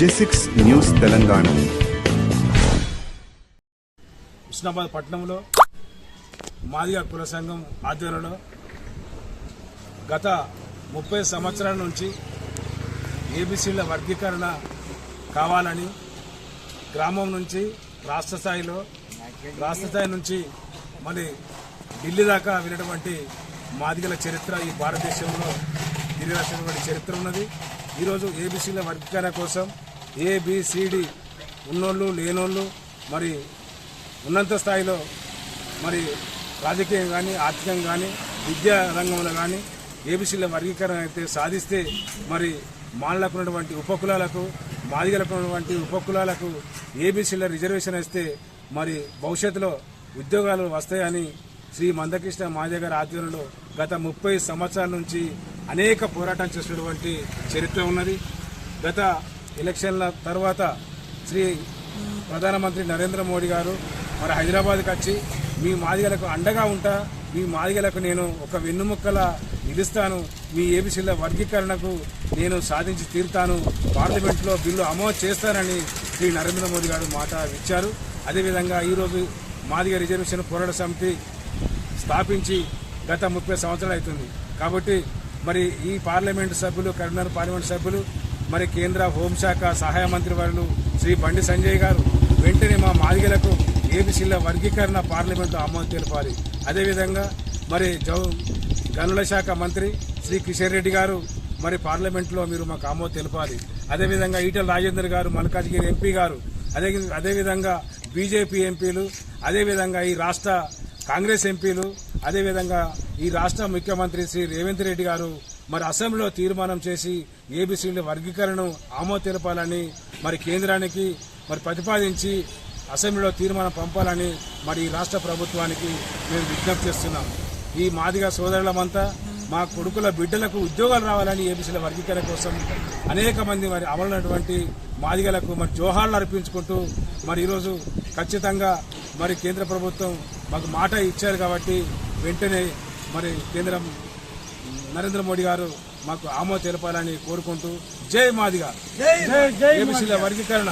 జెసిక్స్ news Telangana. Husnabad పట్టణంలో మాదిగ కుల సంఘం ఆధ్వర్యంలో గత ముప్పై సంవత్సరాల నుంచి ఏబీసీల వర్గీకరణ కావాలని గ్రామం నుంచి రాష్ట్ర స్థాయిలో రాష్ట్ర స్థాయి నుంచి మరి ఢిల్లీ దాకా వెళ్ళినటువంటి మాదిగల చరిత్ర ఈ భారతదేశంలో తిరిగినటువంటి చరిత్ర ఉన్నది. ఈరోజు ఏబీసీల వర్గీకరణ కోసం ఏబిసిడి ఉన్నోళ్ళు లేనోళ్ళు మరి ఉన్నత స్థాయిలో మరి రాజకీయం కానీ ఆర్థికం కానీ విద్యా రంగంలో కానీ ఏబీసీల వర్గీకరణ అయితే సాధిస్తే మరి మానలకు ఉన్నటువంటి ఉపకులాలకు మాదిగలకు ఉన్నటువంటి ఉపకులాలకు ఏబీసీల రిజర్వేషన్ ఇస్తే మరి భవిష్యత్తులో ఉద్యోగాలు వస్తాయని శ్రీ మందకృష్ణ మాదిగ గారి ఆధ్వర్యంలో గత ముప్పై సంవత్సరాల నుంచి అనేక పోరాటం చేసినటువంటి చరిత్ర ఉన్నది. గత ఎలక్షన్ల తర్వాత శ్రీ ప్రధానమంత్రి నరేంద్ర మోడీ గారు మరి హైదరాబాద్కి వచ్చి మీ మాదిగలకు అండగా ఉంటా. మీ మాదిగలకు నేను ఒక వెన్నుముక్కల నిలుస్తాను. మీ ఏబీసీల వర్గీకరణకు నేను సాధించి తీరుతాను. పార్లమెంట్లో బిల్లు అమోదు చేస్తానని శ్రీ నరేంద్ర మోదీ గారు మాట ఇచ్చారు అదేవిధంగా ఈరోజు మాదిగ రిజర్వేషన్ పోరాట సమితి స్థాపించి గత ముప్పై సంవత్సరాలు అవుతుంది. కాబట్టి మరి ఈ పార్లమెంటు సభ్యులు కరీంనగర్ పార్లమెంటు సభ్యులు మరి కేంద్ర హోంశాఖ సహాయ మంత్రి వారు శ్రీ బండి సంజయ్ గారు వెంటనే మా మాదిగలకు ఏబీసీల వర్గీకరణ పార్లమెంటు ఆమోదం తెలపాలి. అదేవిధంగా మరి జౌ గనుల శాఖ మంత్రి శ్రీ కిషన్ రెడ్డి గారు మరి పార్లమెంట్లో మీరు మాకు ఆమోదం తెలపాలి. అదేవిధంగా ఈటల రాజేందర్ గారు మల్కాజ్గిరి ఎంపీ గారు అదే అదేవిధంగా బీజేపీ ఎంపీలు అదేవిధంగా ఈ రాష్ట్ర కాంగ్రెస్ ఎంపీలు అదేవిధంగా ఈ రాష్ట్ర ముఖ్యమంత్రి శ్రీ రేవంత్ రెడ్డి గారు మరి అసెంబ్లీలో తీర్మానం చేసి ఏబీసీల వర్గీకరణను ఆమో తెలపాలని మరి కేంద్రానికి మరి ప్రతిపాదించి అసెంబ్లీలో తీర్మానం పంపాలని మరి ఈ రాష్ట్ర ప్రభుత్వానికి మేము విజ్ఞప్తి చేస్తున్నాం. ఈ మాదిగా సోదరులమంతా మా కొడుకుల బిడ్డలకు ఉద్యోగాలు రావాలని ఏబీసీల వర్గీకరణ కోసం అనేక మంది మరి అమలైనటువంటి మాదిగలకు మరి జోహార్లు అర్పించుకుంటూ మరి ఈరోజు ఖచ్చితంగా మరి కేంద్ర ప్రభుత్వం మాకు మాట ఇచ్చారు కాబట్టి వెంటనే మరి కేంద్రం నరేంద్ర మోడీ గారు మాకు ఆమోద తెలపాలని కోరుకుంటూ జై మాదిగా. ఏబీసీల వర్గీకరణ.